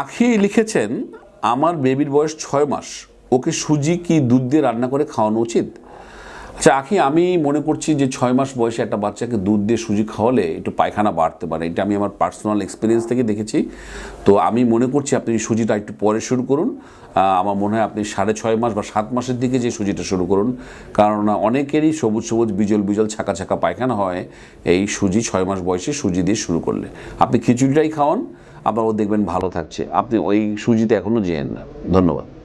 আখি লিখেছেন, আমার বেবির বয়স ছয় মাস, ওকে সুজি কি দুধ দিয়ে রান্না করে খাওয়ানো উচিত? আচ্ছা আখি, আমি মনে করছি যে ছয় মাস বয়সে একটা বাচ্চাকে দুধ দিয়ে সুজি খাওয়ালে একটু পায়খানা বাড়তে পারে। এটা আমি আমার পার্সোনাল এক্সপিরিয়েন্স থেকে দেখেছি। তো আমি মনে করছি আপনি সুজিটা একটু পরে শুরু করুন। আমার মনে হয় আপনি সাড়ে ছয় মাস বা সাত মাসের দিকে যে সুজিটা শুরু করুন। কারণ অনেকেরই সবুজ সবুজ বিজল বিজল ছাকা ছাকা পায়খানা হয় এই সুজি ছয় মাস বয়সে সুজি দিয়ে শুরু করলে। আপনি খিচুড়িটাই খাওয়ান আবার ও দেখবেন ভালো থাকছে। আপনি ওই সুজিতে এখনও যেয়েন না। ধন্যবাদ।